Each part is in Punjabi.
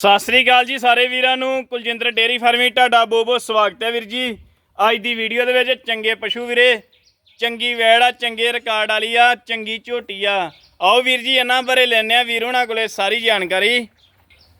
ਸਤਿ ਸ੍ਰੀ ਅਕਾਲ ਜੀ ਸਾਰੇ ਵੀਰਾਂ ਨੂੰ ਕੁਲਜਿੰਦਰ ਡੇਰੀ ਫਾਰਮਿੰਗ ਤੁਹਾਡਾ ਬਹੁਤ ਬਹੁਤ ਸਵਾਗਤ ਹੈ ਵੀਰ ਜੀ। ਅੱਜ ਦੀ ਵੀਡੀਓ ਦੇ ਵਿੱਚ ਚੰਗੇ ਪਸ਼ੂ ਵੀਰੇ ਚੰਗੀ ਵੈੜ ਆ ਚੰਗੇ ਰਿਕਾਰਡ ਵਾਲੀ ਆ ਚੰਗੀ ਝੋਟੀ ਆ। ਆਓ ਵੀਰ ਜੀ ਇਹਨਾਂ ਬਾਰੇ ਲੈਣੇ ਆ ਵੀਰ ਹੋਣਾ ਕੋਲੇ ਸਾਰੀ ਜਾਣਕਾਰੀ।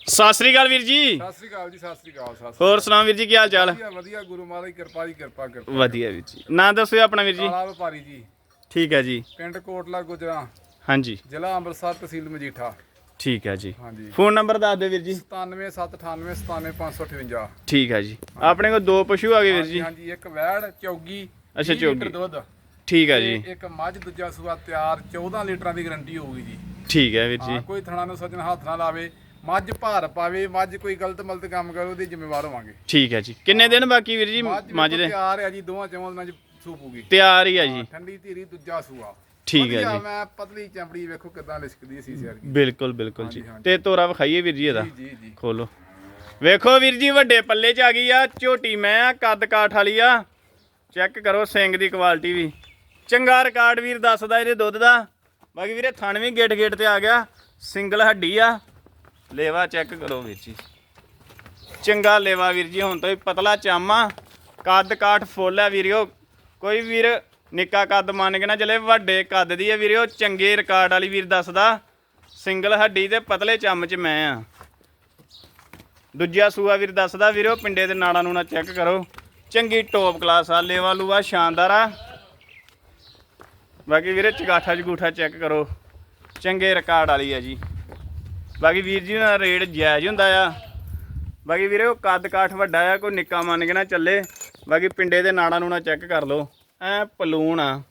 ਸਤਿ ਸ੍ਰੀ ਅਕਾਲ ਵੀਰ ਜੀ। ਸਤਿ ਸ੍ਰੀ ਅਕਾਲ ਜੀ ਸਤਿ ਸ੍ਰੀ ਅਕਾਲ ਸਤਿ ਸ੍ਰੀ ਹੋਰ ਸੁਣਾਓ ਵੀਰ ਜੀ ਕੀ ਹਾਲ ਚਾਲ? ਵਧੀਆ ਗੁਰੂ ਮਹਾਰਾਜ ਦੀ ਕਿਰਪਾ ਦੀ ਕਿਰਪਾ ਕਿਰਪਾ ਵਧੀਆ ਵੀਰ ਜੀ। ਨਾਂ ਦੱਸਿਓ ਆਪਣਾ ਵੀਰ ਜੀ। ਕਾਲਾ ਵਪਾਰੀ ਜੀ। ਠੀਕ ਹੈ ਜੀ। ਪਿੰਡ ਕੋਟਲਾ ਗੁਜਰਾ। ਹਾਂਜੀ। ਜ਼ਿਲ੍ਹਾ ਅੰਮ੍ਰਿਤਸਰ ਤਹਿਸੀਲ ਮਜੀਠਾ। ਠੀਕ ਹੈ ਜੀ। ਹਾਂਜੀ। ਫੋਨ ਨੰਬਰ ਦੱਸ ਦਿਓ ਵੀਰ ਜੀ। 97798 97558 ਠੀਕ ਹੈ ਜੀ। ਆਪਣੇ ਕੋਲ ਦੋ ਪਸ਼ੂ ਆ ਗਏ ਵੀਰ ਜੀ। ਹਾਂਜੀ ਇੱਕ ਵੈੜ ਚੌਗੀ ਅੱਛਾ, 20 ਲੀਟਰ ਚੌਗੀ। ਦੁੱਧ। ਠੀਕ ਹੈ ਜੀ। ਇੱਕ ਮੱਝ ਦੂਜਾ ਸੂਆ ਤਿਆਰ 14 ਲੀਟਰਾਂ ਦੀ ਗਾਰੰਟੀ ਹੋਊਗੀ ਜੀ। ਠੀਕ ਹੈ ਵੀਰ ਜੀ। ਹਾਂ ਕੋਈ ਥਣਾ ਨੂੰ ਸੱਜਣ ਹੱਥ ਨਾ ਲਾਵੇ। ਮੱਝ ਭਾਰ ਪਾਵੇ ਮੱਝ ਕੋਈ ਗਲਤ ਮਲਤ ਕੰਮ ਕਰੇ ਉਹਦੀ ਜ਼ਿੰਮੇਵਾਰ ਹੋਵਾਂਗੇ। ਠੀਕ ਹੈ ਜੀ। ਕਿੰਨੇ ਦਿਨ ਬਾਕੀ ਵੀਰ ਜੀ ਮੱਝ ਦੇ? ਤਿਆਰ ਹੈ ਜੀ ਦੋਵਾਂ ਚਵਾਂ ਦਿਨਾਂ ਚ ਸੂਪੂਗੀ। ਤਿਆਰ ਹੀ ਆ ਜੀ। ਠੰਡੀ ਧੀਰੀ ਦੂਜਾ ਸੂਆ। ਠੀਕ ਹੈ ਜੀ। ਮੈਂ ਪਤਲੀ ਚਮੜੀ ਵੇਖੋ ਕਿਦਾਂ ਲਿਸ਼ਕਦੀ ਹੈ ਸੀਸੇ ਵਰਗੀ। ਬਿਲਕੁਲ ਬਿਲਕੁਲ ਜੀ। ਤੇ ਤੋਰਾ ਵਿਖਾਈਏ ਵੀਰ ਜੀ ਇਹਦਾ। ਜੀ ਜੀ ਜੀ। ਖੋਲੋ। ਵੇਖੋ ਵੀਰ ਜੀ ਵੱਡੇ ਪੱਲੇ 'ਚ ਆ ਗਈ ਆ ਝੋਟੀ ਮੈਂ ਆ ਕੱਦ ਕਾਠ ਵਾਲੀ ਆ। ਚੈੱਕ ਕਰੋ ਸਿੰਘ ਦੀ ਕੁਆਲਿਟੀ ਵੀ। ਚੰਗਾ ਰਿਕਾਰਡ ਵੀਰ ਦੱਸਦਾ ਇਹਦੇ ਦੁੱਧ ਦਾ। ਬਾਕੀ ਵੀਰੇ ਥਣ ਵੀ ਗੇਟ ਗੇਟ ਤੇ ਆ ਗਿਆ। ਸਿੰਗਲ ਹੱਡੀ ਆ। ਲੇਵਾ ਚੈੱਕ ਕਰੋ ਵੀਰ ਜੀ। ਚੰਗਾ ਲੇਵਾ ਵੀਰ ਜੀ ਹੁਣ ਤੋਂ ਪਤਲਾ ਚਾਮਾ ਕੱਦ ਕਾਠ ਫੁੱਲ ਆ ਵੀਰਿਓ। ਕੋਈ ਵੀਰ ਨਿੱਕਾ ਕੱਦ ਮੰਨ ਕੇ ਨਾ ਚਲੇ, ਵੱਡੇ ਕੱਦ ਦੀ ਆ ਉਹ ਚੰਗੇ ਰਿਕਾਰਡ ਵਾਲੀ ਵੀਰ ਦੱਸਦਾ। ਸਿੰਗਲ ਹੱਡੀ ਤੇ ਪਤਲੇ ਚਮਚ ਮੈਂ ਆ। ਦੂਜਾ ਸੂਆ ਵੀਰ ਦੱਸਦਾ, ਵੀਰੇ, ਉਹ ਪਿੰਡੇ ਦੇ ਨਾੜਾਂ ਨੂੰ ਨਾ ਚੈੱਕ ਕਰੋ। ਚੰਗੀ ਟੌਪ ਕਲਾਸ ਆ, ਲੇਵਾ ਲੂਆ ਸ਼ਾਨਦਾਰ ਆ। ਬਾਕੀ ਵੀਰੇ, ਚਗਾਠਾ ਜਗੂਠਾ ਚੈੱਕ ਕਰੋ। ਚੰਗੇ ਰਿਕਾਰਡ ਵਾਲੀ ਆ ਜੀ। ਬਾਕੀ ਵੀਰ ਜੀ ਦਾ ਰੇਟ ਜਾਇਜ਼ ਹੁੰਦਾ ਆ। ਬਾਕੀ ਵੀਰੇ, ਉਹ ਕੱਦ ਕਾਠ ਵੱਡਾ ਆ, ਕੋਈ ਨਿੱਕਾ ਮੰਨ ਕੇ ਨਾ ਚੱਲੇ। ਬਾਕੀ ਪਿੰਡੇ ਦੇ ਨਾੜਾਂ ਨੂੰ ਨਾ ਚੈੱਕ ਕਰ ਲਓ। ਐ ਪਲੂਣ ਆ।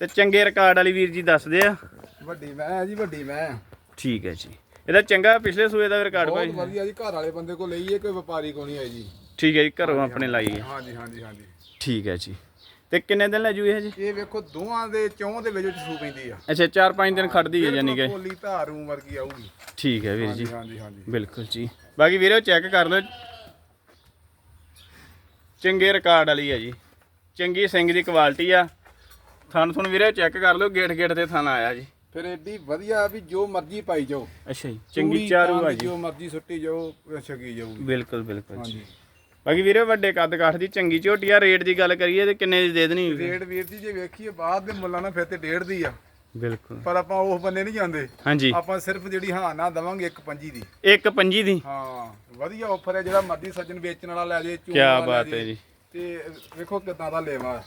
ਤੇ ਚੰਗੇ ਰਿਕਾਰਡ ਵਾਲੀ ਵੀਰ ਜੀ ਦੱਸਦੇ ਆ। ਵੱਡੀ ਮੈਂ ਜੀ ਵੱਡੀ ਮੈਂ ਠੀਕ ਹੈ ਜੀ। ਇਹਦਾ ਚੰਗਾ ਪਿਛਲੇ ਸੂਏ ਦਾ ਰਿਕਾਰਡ ਬਹੁਤ ਭਾਈ ਵਧੀਆ ਜੀ ਘਰ ਵਾਲੇ ਬੰਦੇ ਕੋਲ ਲਈਏ ਕੋਈ ਵਪਾਰੀ ਕੋ ਨਹੀਂ ਆਈ ਜੀ। ਠੀਕ ਹੈ ਜੀ ਘਰੋਂ ਆਪਣੇ ਲਾਈਏ ਹਾਂਜੀ ਹਾਂਜੀ ਹਾਂਜੀ। ਠੀਕ ਹੈ ਜੀ। ਤੇ ਕਿੰਨੇ ਦਿਨ ਲੈ ਜੂ ਇਹ ਜੀ? ਇਹ ਵੇਖੋ ਦੋਵਾਂ ਦੇ ਚੌਂ ਦੇ ਵਿੱਚ ਸੂ ਪੈਂਦੀ ਆ। ਅੱਛਾ 4-5 ਦਿਨ ਖੜਦੀ ਹੈ ਯਾਨੀ ਕਿ। ਕੋਲੀ ਧਾਰੂ ਵਰਗੀ ਆਊਗੀ। ਠੀਕ ਹੈ ਵੀਰ ਜੀ। ਹਾਂਜੀ ਹਾਂਜੀ ਬਿਲਕੁਲ ਜੀ। ਬਾਕੀ ਵੀਰੇ ਚੈੱਕ ਕਰ ਲਓ। ਚੰਗੇ ਰਿਕਾਰਡ ਵਾਲੀ ਹੈ ਜੀ। ਚੰਗੀ ਸਿੰਘ ਦੀ ਕੁਆਲਿਟੀ ਆ। ਥਣ ਥਣ ਵੀਰੇ ਚੈੱਕ ਕਰ ਲਓ ਗੇਟ ਗੇਟ ਤੇ ਥਣ ਆਇਆ ਜੀ। ਫਿਰ ਏਡੀ ਵਧੀਆ ਵੀ ਜੋ ਮਰਜ਼ੀ ਪਾਈ ਜਾਓ। ਅੱਛਾ ਜੀ ਚੰਗੀ ਚਾਰੂ ਆ ਜੀ। ਜੋ ਮਰਜ਼ੀ ਸੁੱਟੀ ਜਾਓ ਛਕੀ ਜਾਊਗੀ ਬਿਲਕੁਲ ਬਿਲਕੁਲ ਜੀ। ਹਾਂਜੀ। ਬਾਕੀ ਵੀਰੇ ਵੱਡੇ ਕੱਦ ਕਾਠ ਦੀ ਚੰਗੀ ਝੋਟੀ ਆ ਰੇਟ ਦੀ ਗੱਲ ਕਰੀਏ ਤੇ ਕਿੰਨੇ ਦੀ ਦੇ ਦੇਣੀ ਰੇਟ ਵੀਰ ਜੀ ਜੇ ਵੇਖੀਏ ਬਾਅਦ ਦੇ ਮੁੱਲਾਂ ਨਾਲ ਫਿਰ ਤੇ ਡੇਢ ਦੀ ਆ। ਬਿਲਕੁਲ। ਪਰ ਆਪਾਂ ਉਸ ਬੰਨੇ ਨਹੀਂ ਜਾਂਦੇ। ਹਾਂਜੀ। ਆਪਾਂ ਸਿਰਫ ਜਿਹੜੀ ਹਾਂ ਨਾ ਦਵਾਂਗੇ ਇੱਕ ਪੰਜੀ ਦੀ। ਇੱਕ ਪੰਜੀ ਦੀ। ਹਾਂ ਵਧੀਆ ਆਫਰ ਹੈ ਜਿਹੜਾ ਮਰਜ਼ੀ ਸੱਜਣ ਵੇਚਣ ਵਾਲਾ ਲੈ ਜੇ ਕੀ ਬਾਤ। ਹੈ ਜੀ। ਤੇ ਵੇਖੋ ਕਿਦਾਂ ਦਾ ਲੇਵਾ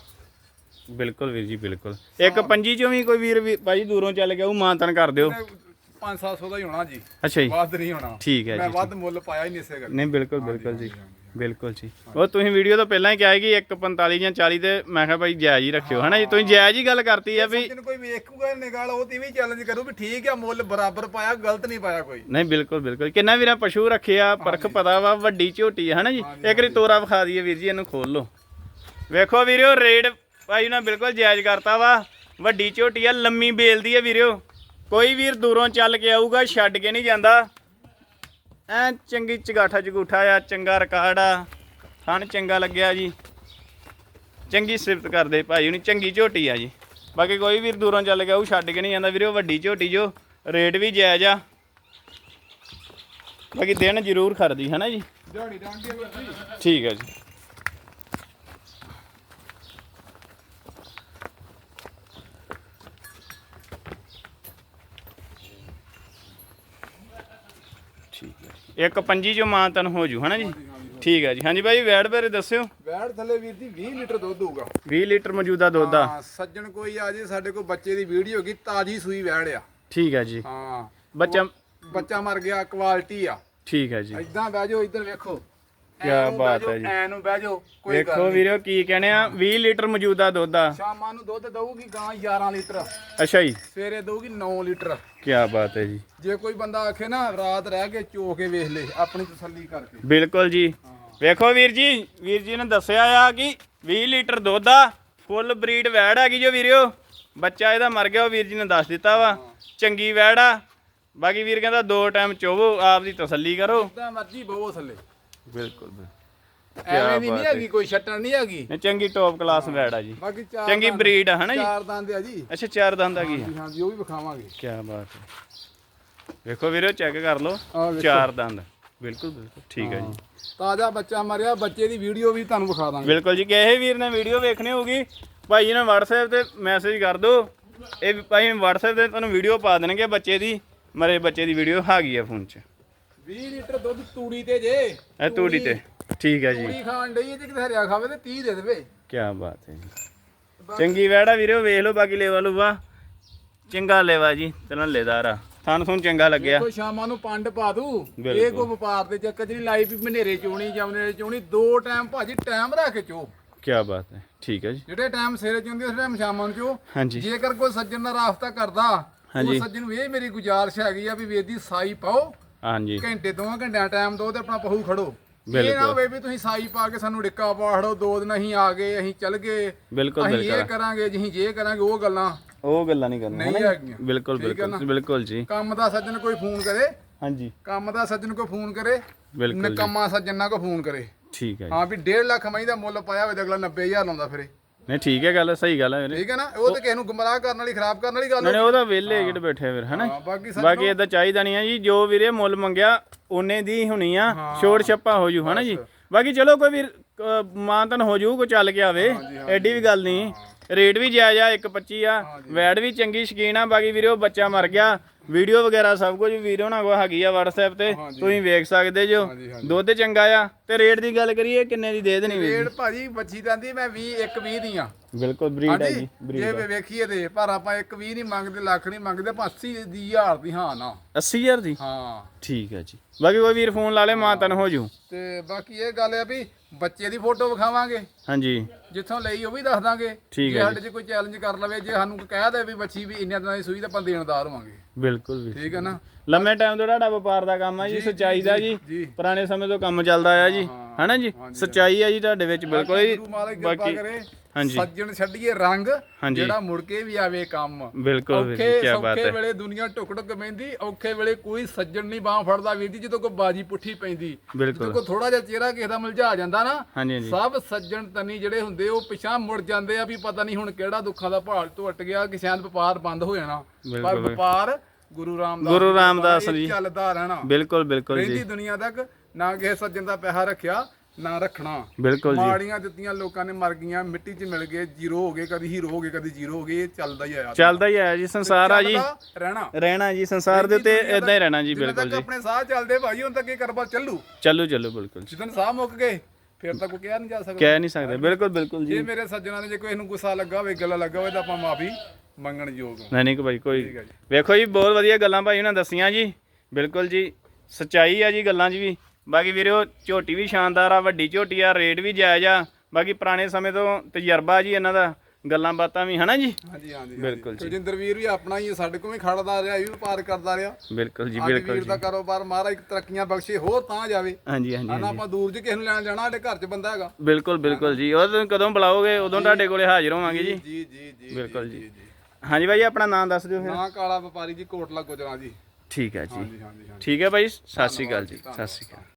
ਬਿਲਕੁਲ ਵੀਰ ਜੀ ਬਿਲਕੁਲ। ਇੱਕ ਪੰਜੀ ਚੋਂ ਵੀ ਕੋਈ ਵੀਰ ਵੀ ਭਾਜੀ ਦੂਰੋਂ ਚੱਲ ਗਿਆ ਉਹ ਮਾਨਤਨ ਕਰ ਦਿਓ। 5-700 ਦਾ ਹੀ ਹੋਣਾ ਜੀ। ਅੱਛਾ ਜੀ। ਵੱਧ ਨਹੀਂ ਹੋਣਾ। ਠੀਕ ਹੈ ਮੈਂ ਜੀ ਵੱਧ ਮੁੱਲ ਪਾਇਆ ਹੀ ਨਹੀਂ ਇਸੇ ਗੱਲ ਨਹੀਂ ਬਿਲਕੁਲ ਬਿਲਕੁਲ ਜੀ। ਬਿਲਕੁਲ ਜੀ। ਉਹ ਤੁਸੀਂ ਵੀਡੀਓ ਤੋਂ ਪਹਿਲਾਂ ਹੀ ਕਿਹਾ ਸੀ ਕਿ 145 ਜਾਂ 40 ਤੇ ਮੈਂ ਕਿਹਾ ਭਾਈ ਜਾਇਜ਼ ਹੀ ਰੱਖਿਓ ਹਨਾ ਜੀ? ਤੁਸੀਂ ਜਾਇਜ਼ ਹੀ ਗੱਲ ਕਰਤੀ ਆ ਵੀ ਸੱਜਣ ਕੋਈ ਵੇਖੂਗਾ ਨਿਗਾਲ ਉਹ ਤੇ ਵੀ ਚੈਲੰਜ ਕਰੂ ਵੀ ਠੀਕ ਆ ਮੁੱਲ ਬਰਾਬਰ ਪਾਇਆ ਗਲਤ ਨਹੀਂ ਪਾਇਆ ਕੋਈ। ਨਹੀਂ ਬਿਲਕੁਲ ਬਿਲਕੁਲ। ਕਿੰਨਾ ਵੀਰਾਂ ਪਸ਼ੂ ਰੱਖਿਆ ਪਰਖ ਪਤਾ ਵਾ ਵੱਡੀ ਝੋਟੀ ਹੈ ਹਨਾ ਜੀ? ਇੱਕ ਰੀ ਤੋਰਾ ਵਿਖਾ ਦਈਏ ਵੀਰ ਜੀ ਇਹਨੂੰ ਖੋਲ। ਲਓ ਵੇਖੋ ਵੀਰਿਓ ਰੇਟ ਭਾਈ ਨਾ ਬਿਲਕੁਲ ਜਾਇਜ਼ ਕਰਤਾ ਵਾ। ਵੱਡੀ ਝੋਟੀ ਆ ਲੰਮੀ ਬੇਲ ਦੀ ਆ ਵੀਰਿਓ। ਕੋਈ ਵੀਰ ਦੂਰੋਂ ਚੱਲ ਕੇ ਆਊਗਾ ਛੱਡ ਕੇ ਨਹੀਂ ਜਾਂਦਾ। ਐ ਚੰਗੀ ਚਗਾਠਾ ਜਗੂਠਾ ਆ ਚੰਗਾ ਰਿਕਾਰਡ ਆ। ਥਣ ਚੰਗਾ ਲੱਗਿਆ ਜੀ। ਚੰਗੀ ਸਿਫਤ ਕਰਦੇ ਭਾਈ ਹੁਣੀ ਚੰਗੀ ਝੋਟੀ ਆ ਜੀ। ਬਾਕੀ ਕੋਈ ਵੀਰ ਦੂਰੋਂ ਚੱਲ ਕੇ ਆਊ ਛੱਡ ਕੇ ਨਹੀਂ ਜਾਂਦਾ ਵੀਰਿਓ ਵੱਡੀ ਝੋਟੀ ਜੋ ਰੇਟ ਵੀ ਜਾਇਜ਼ ਆ। ਬਾਕੀ ਦਿਨ ਜ਼ਰੂਰ ਖੜਦੀ ਹੈ ਨਾ ਵੀਰ ਜੀ ਠੀਕ ਹੈ ਜੀ ਠੀਕ ਹੈ ਜੀ। ਇੱਕ ਪੰਜੀ ਚੋਂ ਮਾਂ ਤਨ ਹੋ ਜੂ ਹੈ ਨਾ ਜੀ? ਠੀਕ ਹੈ ਜੀ। ਹਾਂਜੀ ਭਾਈ ਵੈੜ ਬਾਰੇ ਦੱਸਿਓ। ਵੈੜ ਥੱਲੇ ਵੀਰ ਜੀ 20 ਲੀਟਰ ਦੁੱਧ ਹੋਊਗਾ। 20 ਲੀਟਰ ਮੌਜੂਦਾ ਦੁੱਧ ਆ। ਹਾਂ ਸੱਜਣ ਕੋਈ ਆ ਜੇ ਸਾਡੇ ਕੋਲ ਬੱਚੇ ਦੀ ਵੀਡੀਓ ਗਈ ਤਾਜੀ ਸੂਈ ਵੈੜ ਆ। ਠੀਕ ਹੈ ਜੀ। ਹਾਂ। ਬੱਚਾ ਬੱਚਾ ਮਰ ਗਿਆ ਕੁਆਲਿਟੀ ਆ। ਠੀਕ ਹੈ ਜੀ। ਇਦਾਂ ਬਹਿ ਜਾਓ ਇੱਧਰ ਵੇਖੋ। ਕਿਆ ਬਾਤ ਹੈ ਜੀ। ਐ ਨੂੰ ਬਹਿ ਜਾਓ ਕੋਈ ਗੱਲ ਨਹੀਂ। ਵੀਰੋ ਕੀ ਕਹਿੰਦੇ ਆ? 20 ਲੀਟਰ ਮੌਜੂਦਾ ਦੁੱਧ ਆ। ਸ਼ਾਮਾਂ ਨੂੰ ਦੁੱਧ ਦਊਗੀ ਗਾਂ 11 ਲੀਟਰ। ਅੱਛਾ ਜੀ। ਸਵੇਰੇ ਦਊਗੀ 9 ਲੀਟਰ। ਕੀ ਬਾਤ ਹੈ ਜੀ। ਜੇ ਕੋਈ ਬੰਦਾ ਆਖੇ ਨਾ ਰਾਤ ਰਹਿ ਕੇ ਚੋ ਕੇ ਵੇਖ ਲੇ ਆਪਣੀ ਤਸੱਲੀ ਕਰਕੇ। ਬਿਲਕੁਲ ਜੀ। ਵੇਖੋ ਵੀਰ ਜੀ ਵੀਰ ਜੀ ਨੇ ਦੱਸਿਆ ਆ ਕਿ 20 ਲੀਟਰ ਦੁੱਧ ਆ ਫੁੱਲ ਬਰੀਡ ਵੈੜ ਹੈਗੀ ਜੋ ਵੀਰਿਓ ਬੱਚਾ ਇਹਦਾ ਮਰ ਗਿਆ ਉਹ ਵੀਰ ਜੀ ਨੇ ਦੱਸ ਦਿੱਤਾ ਵਾ। ਚੰਗੀ ਵੈੜ ਆ। ਬਾਕੀ ਵੀਰ ਕਹਿੰਦਾ ਦੋ ਟਾਈਮ ਚੋਵੋ ਆਪ ਦੀ ਤਸੱਲੀ ਕਰੋ। ਜਿੱਦਾਂ ਮਰਜ਼ੀ ਬਵੋ ਥੱਲੇ। ਬਿਲਕੁਲ ਐਵੇਂ ਦੀ ਨਹੀਂ ਹੈਗੀ ਕੋਈ ਛੱਟਣ ਨਹੀਂ ਹੈਗੀ। ਨੇ ਚੰਗੀ ਟੌਪ ਕਲਾਸ ਵੈੜ ਆ ਜੀ। ਬਾਕੀ ਚਾਰ ਚੰਗੀ ਦੰਦ- ਬਰੀਡ ਆ ਹਨਾ ਜੀ? ਚਾਰ ਦੰਦ ਆ ਜੀ। ਅੱਛਾ ਚਾਰ ਦੰਦ ਆ ਗਈ। ਹਾਂਜੀ ਹਾਂਜੀ ਉਹ ਵੀ ਵਿਖਾਵਾਂਗੇ। ਕੀ ਬਾਤ ਹੈ। ਵੇਖੋ ਵੀਰੋ ਚੈੱਕ ਕਰ ਲਓ। ਆਹ ਵੇਖੋ। ਚਾਰ ਦੰਦ। ਬਿਲਕੁਲ ਬਿਲਕੁਲ ਠੀਕ ਹੈ। ਜੀ। ਤਾਜ਼ਾ ਬੱਚਾ ਮਰਿਆ ਬੱਚੇ ਦੀ ਵੀਡੀਓ ਵੀ ਤੁਹਾਨੂੰ ਵਿਖਾ ਦਾਂਗੇ। ਬਿਲਕੁਲ ਜੀ ਕਿਸੇ ਵੀਰ ਨੇ ਵੀਡੀਓ ਵੇਖਣੀ ਹੋਊਗੀ ਭਾਈ ਜੀ ਨੇ WhatsApp ਤੇ ਮੈਸੇਜ ਕਰ ਦਿਓ। ਇਹ ਵੀ ਭਾਈ WhatsApp ਤੇ ਤੁਹਾਨੂੰ ਵੀਡੀਓ ਪਾ ਦੇਣਗੇ ਬੱਚੇ ਦੀ ਮਰੇ ਬੱਚੇ ਦੀ ਵੀਡੀਓ ਆ ਗਈ ਆ ਫੋਨ 'ਚ। 20 ਲੀਟਰ ਦੁੱਧ ਤੂੜੀ ਤੇ ਜੇ। ਇਹ ਤੂੜੀ ਤੇ। ਠੀਕ ਹੈ ਜੀ। ਤੂੜੀ ਖਾਣ ਹੈ ਜੇ ਕਿਤੇ ਹਰਿਆ ਖਾਵੇ ਤੇ 30 ਦੇ ਦੇਵੇ। ਕੀ ਬਾਤ ਹੈ ਜੀ। ਚੰਗੀ ਵੈੜਾ ਵੀਰੋ ਵੇਖ ਲਓ ਬਾਕੀ ਲੇਵਾ ਲੂਵਾ। ਚੰਗਾ ਲੇਵਾ ਜੀ ਤੇ ਲੈਦਾਰ। ਆ ਸਾਨੂੰ ਤੁਹਾਨੂੰ ਚੰਗਾ ਲੱਗਿਆ। ਕੋਈ ਸ਼ਾਮਾਂ ਨੂੰ ਪੰਡ ਪਾ ਦੂ। ਇਹ ਕੋ ਵਪਾਰ ਦੇ ਚੱਕਰ ਨਹੀਂ ਲਾਈ ਵੀ ਮਨੇਰੇ ਚੋਣੀ ਜਾਂ ਮਨੇਰੇ ਚੋਣੀ ਦੋ ਟਾਈਮ ਭਾਜੀ ਟਾਈਮ ਰੱਖ ਕੇ ਚੋ। ਕੀ ਬਾਤ ਹੈ। ਠੀਕ ਹੈ ਜੀ। ਜਿਹੜੇ ਟਾਈਮ ਸਵੇਰੇ ਚੋਂਦੀ ਉਸ ਟਾਈਮ ਸ਼ਾਮਾਂ ਨੂੰ ਚੋ। ਹਾਂਜੀ। ਜੇਕਰ ਕੋਈ ਸੱਜਣ ਦਾ ਰਾਸਤਾ ਕਰਦਾ। ਉਹ ਸੱਜਣ ਨੂੰ ਇਹ ਮੇਰੀ ਗੁਜ਼ਾਰਿਸ਼ ਹੈਗੀ ਆ ਵੀ ਵੇਦੀ ਸਾਈ ਪਾਓ। ਹਾਂਜੀ। ਘੰਟੇ ਦੋਵਾਂ ਘੰਟਿਆਂ ਟਾਈਮ ਦਿਓ ਤੇ ਆਪਣਾ ਪਹੂ ਖੜੋ। ਇਹ। ਨਾ ਹੋਵੇ ਵੀ ਤੁਸੀਂ ਸਾਈ ਪਾ ਕੇ ਸਾਨੂੰ ਡਿੱਕਾ ਪਾ ਖੜੋ ਦੋ ਦਿਨ ਅਸੀਂ ਆ ਗਏ ਅਸੀਂ ਚੱਲ ਗਏ। ਬਿਲਕੁਲ ਅਸੀਂ ਇਹ ਕਰਾਂਗੇ ਜੀ ਜੇ ਕਰਾਂਗੇ ਉਹ ਗੱਲਾਂ ਉਹ ਗੱਲਾਂ ਨਹੀਂ ਕਰਨੀਆਂ ਨਹੀਂ ਹੈਗੀਆਂ। ਬਿਲਕੁਲ ਬਿਲਕੁਲ? ਬਿਲਕੁਲ ਜੀ। ਕੰਮ ਦਾ ਸੱਜਣ ਕੋਈ ਫੋਨ ਕਰੇ। ਹਾਂਜੀ। ਕੰਮ ਦਾ ਸੱਜਣ ਕੋਈ ਫੋਨ ਕਰੇ। ਬਿਲਕੁਲ ਨਕਮਾ ਸੱਜਣ ਨਾ ਕੋ ਫੋਨ ਕਰੇ। ਠੀਕ ਹੈ ਹਾਂ ਵੀ 1.5 ਲੱਖ ਮਹੀਂ ਦਾ ਮੁੱਲ ਪਾਇਆ ਹੋਵੇ ਤੇ ਅਗਲਾ 90000 ਲਾਉਂਦਾ ਫਿਰੇ। ਨਹੀਂ ਠੀਕ ਹੈ ਗੱਲ ਸਹੀ ਗੱਲ ਹੈ ਵੀਰੇ। ਠੀਕ ਹੈ ਨਾ ਉਹ ਤੇ ਕਿਸੇ ਨੂੰ ਗੁੰਮਰਾਹ ਕਰਨ ਵਾਲੀ ਖਰਾਬ ਕਰਨ ਵਾਲੀ ਗੱਲ ਨਹੀਂ ਉਹਦਾ ਵਿਹਲੇ ਕਿਹੜੇ ਬੈਠੇ ਫਿਰ ਹਨਾ? ਹਾਂ ਬਾਕੀ ਇਦਾਂ ਚਾਹੀਦਾ ਨਹੀਂ ਆ ਜੀ ਜੋ ਵੀਰੇ ਮੁੱਲ ਮੰਗਿਆ ਉਹਨੇ ਦੀ ਹੋਣੀ ਆ ਛੋੜ ਛੱਪਾ ਹੋ ਜੂ ਹਨਾ ਜੀ? ਬਾਕੀ ਚਲੋ ਕੋਈ ਵੀਰ ਅ, ਮਾਨਤਨ ਹੋ ਜੂ ਕੋ ਚੱਲ ਕੇ ਆਵੇ ਐਡੀ ਵੀ ਗੱਲ ਨਹੀਂ। ਰੇਟ ਵੀ ਜਾਇਜ਼ ਆ 1.25 ਆ ਵੈਡ ਵੀ ਚੰਗੀ ਸ਼ਕੀਨ ਆ ਬਾਕੀ ਵੀਰੇ ਉਹ ਬੱਚਾ ਮਰ ਗਿਆ ਵੀਡੀਓ ਵਗੈਰਾ ਸਭ ਕੁਝ ਵੀਡੀਓ ਨਾਲ ਕੋ ਹੈਗੀ ਆ WhatsApp ਤੇ ਤੁਸੀਂ ਵੇਖ ਸਕਦੇ ਜੋ ਹਾਂਜੀ, ਹਾਂਜੀ। ਦੁੱਧ ਚੰਗਾ ਆ। ਤੇ ਰੇਟ ਦੀ ਗੱਲ ਕਰੀਏ ਕਿੰਨੇ ਦੀ ਦੇ ਦੇਣੀ ਵੀਰ ਰੇਟ ਭਾਜੀ ਬੱਚੀ ਜਾਂਦੀ ਮੈਂ 20 1 20 ਦੀਆਂ ਬਿਲਕੁਲ ਬਰੀਡ ਹੈ ਹਾਂਜੀ ਜੀ ਬਰੀਡ ਜੇ ਵੇਖੀਏ ਤੇ ਪਰ ਆਪਾਂ 1 20 ਨਹੀਂ ਮੰਗਦੇ ਲੱਖ ਨਹੀਂ ਮੰਗਦੇ ਆਪਾਂ 80 ਦੀ ਹਜ਼ਾਰ ਦੀ ਹਾਂ ਨਾ। 80000 ਦੀ? ਹਾਂ। ਠੀਕ ਹੈ ਜੀ। ਬਾਕੀ ਕੋਈ ਵੀਰ ਫੋਨ ਲਾ ਲੇ ਮਾਨਤਨ ਹੋ ਜੂ। ਤੇ ਬਾਕੀ ਇਹ ਗੱਲ ਆ ਵੀ ਬੱਚੇ ਦੀ ਫੋਟੋ ਵਿਖਾਵਾਂਗੇ। ਹਾਂਜੀ। ਜਿੱਥੋਂ ਲਈ ਉਹ ਵੀ ਦੱਸ ਦਾਂਗੇ ਠੀਕ ਜੇ ਹੈ ਸਾਡੇ 'ਚ ਕੋਈ ਚੈਲੰਜ ਕਰ ਲਵੇ ਜੇ ਸਾਨੂੰ ਕੋਈ ਕਹਿ ਦੇ ਵੀ ਬੱਚੀ ਵੀ ਇੰਨੇ ਦਿਨਾਂ ਦੀ ਸੂਈ ਤਾਂ ਆਪਾਂ ਦੇਣਦਾਰ ਹੋਵਾਂਗੇ। ਬਿਲਕੁਲ ਵੀ ਠੀਕ ਹੈ ਨਾ? ਲੰਮੇ ਟਾਈਮ ਤੋਂ ਤੁਹਾਡਾ ਵਪਾਰ ਦਾ ਕੰਮ ਆ ਜੀ ਸੱਚਾਈ ਦਾ ਜੀ ਜੀ। ਪੁਰਾਣੇ ਸਮੇਂ ਤੋਂ ਕੰਮ ਚੱਲਦਾ ਆ ਜੀ। ਹਨਾ ਜੀ? ਸੱਚਾਈ ਆ ਜੀ ਤੁਹਾਡੇ ਵਿੱਚ ਬਿਲਕੁਲ ਜੀ। ਗੁਰੂ ਮਾਲਕ ਕਿਰਪਾ ਬਾਕੀ ਕਰੇ। ਸੱਜਣ ਛੱਡੀਏ ਰੰਗ ਜਿਹੜਾ ਮੁੜ ਕੇ ਵੀ ਆਵੇ ਕੰਮ। ਬਿਲਕੁਲ ਵੀਰ ਔਖੇ ਜੀ ਕੀ ਬਾਤ ਹੈ। ਵੇਲੇ ਦੁਨੀਆ ਟੁਕ ਟੁਕ ਪੈਂਦੀ ਔਖੇ ਵੇਲੇ ਕੋਈ ਸੱਜਣ ਨਹੀਂ ਬਾਹ ਫੜਦਾ ਵੀਰ ਜੀ ਜਦੋਂ ਕੋਈ ਬਾਜੀ ਪੁੱਠੀ ਪੈਂਦੀ। ਜਦੋਂ ਕੋਈ ਥੋੜਾ ਜਿਹਾ ਚਿਹਰਾ ਕਿਸੇ ਦਾ ਮੁਲਝਾ ਜਾਂਦਾ ਨਾ ਸਭ ਸੱਜਣ ਤਨੀ ਜਿਹੜੇ ਹੁੰਦੇ ਉਹ ਪਿਛਾਂ ਮੁੜ ਜਾਂਦੇ ਆ ਵੀ ਪਤਾ ਨਹੀਂ ਹੁਣ ਕਿਹੜਾ ਦੁੱਖਾਂ ਦਾ ਭਾਲ ਟੁੱਟ ਗਿਆ ਕਿ ਸ਼ਾਇਦ ਵਪਾਰ ਬੰਦ ਹੋ ਜਾਣਾ। ਪਰ। ਵਪਾਰ ਗੁਰੂ ਰਾਮਦਾਸ ਗੁਰੂ ਰਾਮਦਾਸ ਜੀ। ਚੱਲਦਾ ਰਹਿਣਾ। ਬਿਲਕੁਲ ਬਿਲਕੁਲ ਰਹਿੰਦੀ ਜੀ ਦੁਨੀਆ ਤੱਕ ਨਾ ਕਿਸੇ ਸੱਜਣ ਦਾ ਪੈਸਾ ਰੱਖਿਆ ਨਾ ਰੱਖਣਾ। ਬਿਲਕੁਲ ਜੀ। ਮਾੜੀਆਂ ਦਿੱਤੀਆਂ ਲੋਕਾਂ ਨੇ ਮਰ ਗਈਆਂ ਮਿੱਟੀ 'ਚ ਮਿਲ ਗਏ ਜ਼ੀਰੋ ਹੋ ਗਏ ਕਦੀ ਹੀਰੋ ਹੋ ਗਏ ਕਦੀ ਜ਼ੀਰੋ ਹੋ ਗਏ ਇਹ ਚੱਲਦਾ ਹੀ ਆਇਆ। ਚੱਲਦਾ ਹੀ ਆ ਜੀ ਸੰਸਾਰ ਆ ਜੀ। ਰਹਿਣਾ। ਰਹਿਣਾ ਜੀ ਸੰਸਾਰ ਦੇ ਉੱਤੇ ਇਦਾਂ ਹੀ ਰਹਿਣਾ ਜੀ ਬਿਲਕੁਲ ਤੱਕ ਜੀ। ਆਪਣੇ ਸਾਹ ਚੱਲਦੇ ਭਾਈ ਹੁਣ ਤੱਕ ਇਹ ਕਰਬਾ ਚੱਲੂ। ਚੱਲੋ ਚੱਲੋ ਬਿਲਕੁਲ ਜੀ। ਜਦੋਂ ਸਾਹ ਮੁੱਕ ਗਏ ਫਿਰ ਤਾਂ ਕੋਈ ਕਿਹਾ ਨਹੀਂ ਜਾ ਸਕਦਾ। ਕਹਿ ਨਹੀਂ ਸਕਦੇ। ਬਿਲਕੁਲ ਬਿਲਕੁਲ ਜੀ। ਜੇ ਮੇਰੇ ਸੱਜਣਾ ਨੇ ਜੇ ਕੋਈ ਇਹਨੂੰ ਗੁੱਸਾ ਲੱਗਾ ਹੋਵੇ ਗੱਲਾਂ ਲੱਗਾ ਹੋਵੇ ਤਾਂ ਆਪਾਂ ਮਾਫੀ ਮੰਗਣ ਯੋਗ ਨਹੀਂ ਨਹੀਂ ਭਾਈ ਕੋਈ ਜੀ। ਵੇਖੋ ਜੀ ਬਹੁਤ ਵਧੀਆ ਗੱਲਾਂ ਭਾਈ ਉਹਨਾਂ ਦੱਸੀਆਂ ਜੀ। ਬਿਲਕੁਲ ਜੀ ਸੱਚਾਈ ਆ ਜੀ ਗੱਲਾਂ 'ਚ ਵੀ। ਬਾਕੀ ਵੀਰੋ ਝੋਟੀ ਵੀ ਸ਼ਾਨਦਾਰ ਆ ਵੱਡੀ ਝੋਟੀ ਆ ਰੇਟ ਵੀ ਜਾਇਜ਼ ਆ। ਬਾਕੀ ਪੁਰਾਣੇ ਸਮੇਂ ਤੋਂ ਤਜਰਬਾ ਜੀ ਇਹਨਾਂ ਦਾ ਗੱਲਾਂ ਬਾਤਾਂ ਵੀ ਹਨਾ ਜੀ? ਹਾਂਜੀ ਹਾਂਜੀ ਬਿਲਕੁਲ ਜੀ। ਕੁਲਜਿੰਦਰ ਵੀਰ ਵੀ ਆਪਣਾ ਹੀ ਹੈ, ਸਾਡੇ ਕੋਲ ਵੀ ਖੜਦਾ ਰਿਹਾ ਇਹ ਵੀ ਵਪਾਰ ਕਰਦਾ ਰਿਹਾ। ਬਿਲਕੁਲ ਜੀ ਬਿਲਕੁਲ ਵੀਰ ਜੀ। ਦਾ ਕਾਰੋਬਾਰ ਮਹਾਰਾਜ ਤਰੱਕੀਆਂ ਬਖਸ਼ੇ ਹੋਰ ਤਾਂ ਜਾਵੇ। ਹਾਂਜੀ ਹਾਂਜੀ ਨਾ ਆਪਾਂ ਦੂਰ ਚ ਕਿਸੇ ਨੂੰ ਲੈਣ ਜਾਣਾ ਸਾਡੇ ਘਰ ਚ ਬੰਦਾ ਹੈਗਾ। ਬਿਲਕੁਲ ਬਿਲਕੁਲ ਜੀ। ਉਹ ਤੁਸੀਂ ਕਦੋਂ ਬੁਲਾਓਗੇ ਉਦੋਂ ਤੁਹਾਡੇ ਕੋਲੇ ਹਾਜ਼ਰ ਹੋਵਾਂਗੇ ਜੀ। ਜੀ ਜੀ ਜੀ ਬਿਲਕੁਲ ਜੀ। ਹਾਂਜੀ ਭਾਈ ਆਪਣਾ ਨਾਮ ਦੱਸ ਦਿਓ ਫਿਰ। ਨਾ ਕਾਲਾ ਵਪਾਰੀ ਜੀ ਕੋਟਲਾ ਗੁਜਰਾਂ ਜੀ। ਠੀਕ ਹੈ ਜੀ। ਹਾਂਜੀ ਹਾਂਜੀ ਹਾਂਜੀ। ਠੀਕ ਹੈ ਭਾਈ ਸਤਿ ਸ਼੍ਰੀ ਅਕਾਲ ਜੀ ਸਤਿ ਸ਼੍ਰੀ ਅਕਾਲ।